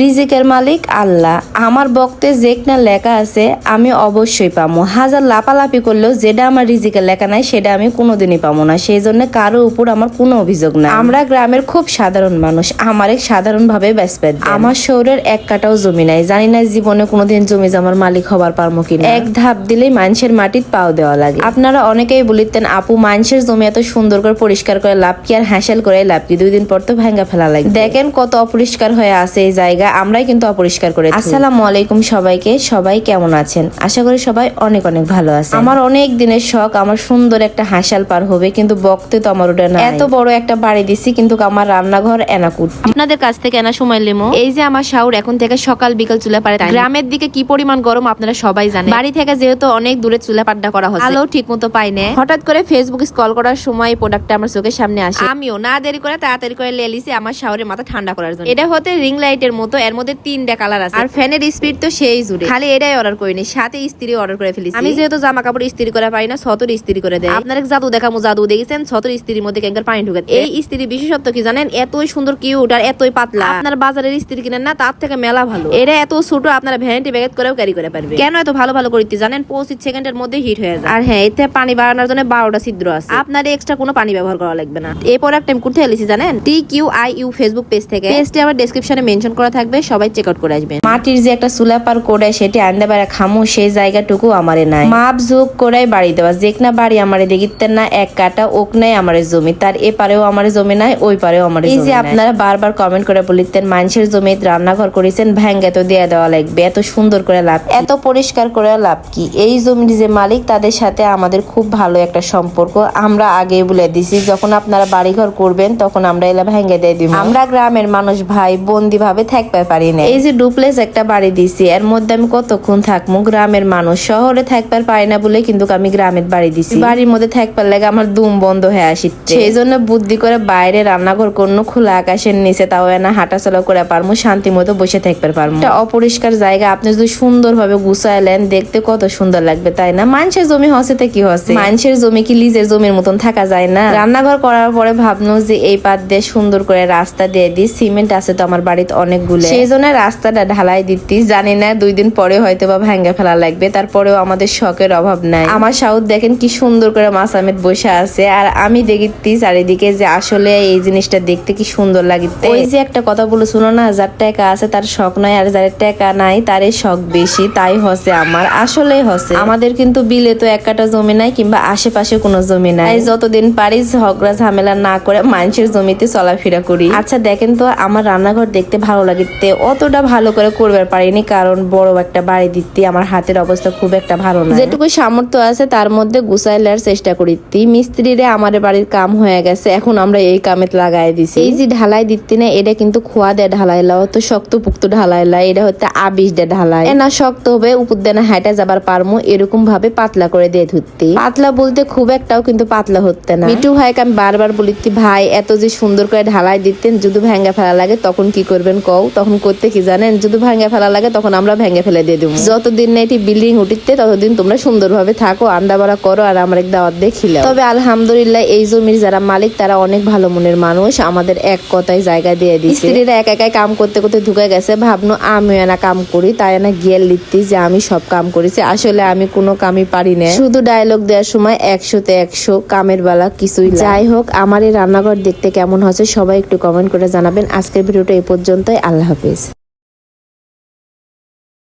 রিজিকের মালিক আল্লাহ। আমার বক্তে যেকনা লেখা আছে, আমি অবশ্যই পাবো হাজার লাপালাপি করলেও যেটা আমার রিজিকের লেখা নাই, সেটা আমি কোনোদিনই পাবো না। সেই জন্য কারও উপর আমার কোনো অভিযোগ নাই। আমরা গ্রামের খুব সাধারণ মানুষ। আমার এক সাধারণ ভাবে ব্যস্ত আমার শহরের এক কাটাও জমি নাই। জানি না জীবনে কোনোদিন জমি জমার মালিক হবার পারব কিনা। এক ধাপ দিলেই মানুষের মাটির পাও দেওয়া লাগে। আপনারা অনেকেই বলিতেন, আপু, মানুষের জমি এত সুন্দর করে পরিষ্কার করে লাভ কি? আর হ্যাসেল করে লাভ কি? দুই দিন পর তো ভাঙ্গা ফেলা লাগে দেখেন কত অপরিষ্কার হয়ে আছে এই জায়গা আমরাই কিন্তু অপরিষ্কার করে আসসালামু আলাইকুম সবাইকে সবাই কেমন আছেন? আশা করি সবাই অনেক অনেক ভালো আছে আমার অনেক দিনের শখ আমার সুন্দর একটা হাসাল পার হবে কিন্তু বকতে তো আমার ওটা না এত বড় একটা বাড়ি দিছি কিন্তু আমার রান্নাঘর এনাকুট। আপনাদের কাছ থেকে এনা সময় লেমো। এই যে আমার শাউর এখন থেকে সকাল বিকাল চুলা পারে গ্রামের দিকে কি পরিমাণ গরম আপনারা সবাই জানেন। বাড়ি থেকে যেহেতু অনেক দূরে চুলা পাড্ডা করা হচ্ছে। আলো ঠিক মতো পাই না। হঠাৎ করে ফেসবুক স্ক্রল করার সময় প্রোডাক্টটা আমার চোখের সামনে আসে। আমিও না দেরি করে তাড়াতাড়ি করে লেলিছি আমার শাওরের মাথা ঠান্ডা করার জন্য। এটা হতে রিং লাইটের মতো এর মধ্যে তিনটা কালার আছে। আর ফ্যানের স্পিড তো সেই জুড়ে। খালি এটাই অর্ডার করিনি সাথে ইস্ত্রি অর্ডার করে ফেলেছি। আমি যেহেতু জামা কাপড় ইস্ত্রি করে পারি না সতর ইস্ত্রি করে দেয়। আপনার জাদু দেখামু জাদু দেখেছেন? সতর ইস্ত্রির মধ্যে কেঙ্কার পানি ঢুকে এই ইস্ত্রি বিশেষত্ব কি জানেন? এতই সুন্দর কিউট আর এতই পাতলা। আপনার বাজারের ইস্ত্রি কিনেন না তার থেকে মেলা ভালো। এটা এত ছোট আপনারা ভ্যানিটি ব্যাগেট করেও ক্যারি করে পারবে। কেন এত ভালো ভালো করতে জানেন? পঁচিশ সেকেন্ডের মধ্যে হিট হয়ে যায়। আর হ্যাঁ এতে পানি বাড়ানোর জন্য বারোটা ছিদ্র আছে। আপনার এক্সট্রা কোনো পানি ব্যবহার করা লাগবে না। এই প্রোডাক্ট আমি কোথায় এলিছি জানেন? T Q I U Facebook page থেকে। পেজটি আমার ডেসক্রিপশনে মেনশন করা থাকবে সবাই চেক আউট করে আসবেন। মাটির যে একটা সুলাপার করে সেটি আনতে পারে খামু সেই জায়গাটুকু আমারে নাই। মাপ যোগ করাই বাড়ি দেওয়া। যেকনা বাড়ি আমারে দেখিতেন না এক কাটা ওক নাই আমার জমি। তার এ পারেও আমার জমি নাই ওই পারেও আমার এই যে আপনারা বারবার কমেন্ট করে বলিতেন মানুষের জমি রান্নাঘর করেছেন ভ্যাঙ্গে তো দিয়ে দেওয়া লাগবে এত সুন্দর করে লাভ এত পরিষ্কার করে লাভ কি? এই জমির যে মালিক তাদের সাথে আমাদের খুব ভালো একটা সম্পর্ক। আমরা আগে বলে দিছি যখন আপনারা বাড়িঘর করবেন তখন আমরা এলা ভেঙে দিয়ে দিব। আমরা গ্রামের মানুষ ভাই বন্দি ভাবে থাকতে পারি না এই যে ডুপ্লেস একটা বাড়ি দিছি এর মধ্যে আমি কতক্ষণ থাকব গ্রামের মানুষ শহরে থাকতে পারি না বলে কিন্তু আমি গ্রামের বাড়ি দিছি। বাড়ির মধ্যে থাকবার লাগে আমার দুম বন্ধ হয়ে আসিচ্ছে। সেই জন্য বুদ্ধি করে বাইরে রান্নাঘর কোনো খোলা আকাশের নিচে তাও এনা হাঁটাচলা করে পারমু শান্তি মতো বসে থাকতে পারমু। একটা অপরিষ্কার জায়গা আপনি যদি সুন্দর ভাবে গুছাইলেন দেখতে কত সুন্দর লাগবে তাই না? মানুষের জমি হসেতে কি হসে? মানুষের জমি কি লিজের জমির মতন থাকা যায় না? রান্নাঘর করার পরে ভাবলো যে এই পাত দিয়ে সুন্দর করে রাস্তা দিয়ে দিই সিমেন্ট আছে তো আমার বাড়িতে অনেকগুলো। সেই জন্য রাস্তাটা ঢালাই দিতি। জানি না দুই দিন পরে হয়তো বা ভেঙে ফেলা লাগবে। তারপরেও আমাদের শখের অভাব নাই। আমার সাউথ দেখেন কি সুন্দর করে মাসামেট বসে আছে। আর আমি দেখিতি চারিদিকে যে আসলে এই জিনিসটা দেখতে কি সুন্দর লাগিতে। ওই যে একটা কথা বলে শুনো না যার টাকা আছে তার শখ নাই আর যার টাকা নাই তারই শখ বেশি। তাই হসে আমার। আসলে হসে। আমাদের কিন্তু বিলে তো এক কাটা জমি নাই কিংবা আশেপাশে কোনো জমি নাই। যতদিন পারি ঝগড়া ঝামেলা না করে মানুষের জমিতে চলাফেরা করি। আচ্ছা দেখেন তো আমার রান্নাঘর দেখতে ভালো লাগিতে অতটা ভালো করে করবে পারিনি কারণ বড় একটা বাড়ি দিতে আমার হাতের অবস্থা খুব একটা ভালো না। যেটুকু সামর্থ্য আছে তার মধ্যে গুছাইলার চেষ্টা করিতি মিস্ত্রিরে আমার বাড়ির কাম হয়ে গেছে এখন আমরা এই কামে লাগাই দিছি। এই যে ঢালাই দিতে না এটা কিন্তু খোয়া দেয় ঢালাইলা তো শক্ত পুক্ত ঢালাইলা এটা হচ্ছে আবিষ দেয় ঢালাই। এ না শক্ত হবে উপর দিয়ে না হাইটা যাবার পারমু এরকম ভাবে পাতলা করে দিয়ে ধরতে পাতলা বলতে খুব একটাও কিন্তু পাতলা হতে না। মিটু ভাইকে আমি বারবার বলিতি ভাই এত যে সুন্দর করে ঢালাই দিতেন যদি ভেঙ্গা ফেলা লাগে তখন কি করবেন কও? তখন করতে কি জানেন? যদি ভেঙ্গা ফেলা লাগে, তখন আমরা ভেঙে ফেলে দিয়ে দেবো। যতদিন না এটি বিল্ডিং উঠিতে, ততদিন তোমরা সুন্দরভাবে থাকো, আন্ডা বাড়া করো, আর আমার দাওয়াত দিয়ে তবে আলহামদুলিল্লাহ, এই জমির যারা মালিক, তারা অনেক ভালো মনের মানুষ। আমাদের এক কথায় জায়গা দিয়ে দিচ্ছে স্ত্রীরা এক একাই কাম করতে করতে ঢুকে গেছে। ভাবনো আমিও এনা কাম করি। তাই না গিয়ার লিখতি যে, আমি সব কাম করেছি। আসলে আমি কোনো কামই পারি না। শুধু ডায়লগ দেওয়ার সময় একশোতে একশো কামের বেলা কিছুই যাই হোক, আমার এই রান্নাঘর দেখতে কেমন হচ্ছে সবাই একটু কমেন্ট করে জানাবেন। আজকের ভিডিওটা এই পর্যন্তই। আল্লাহ হাফিজ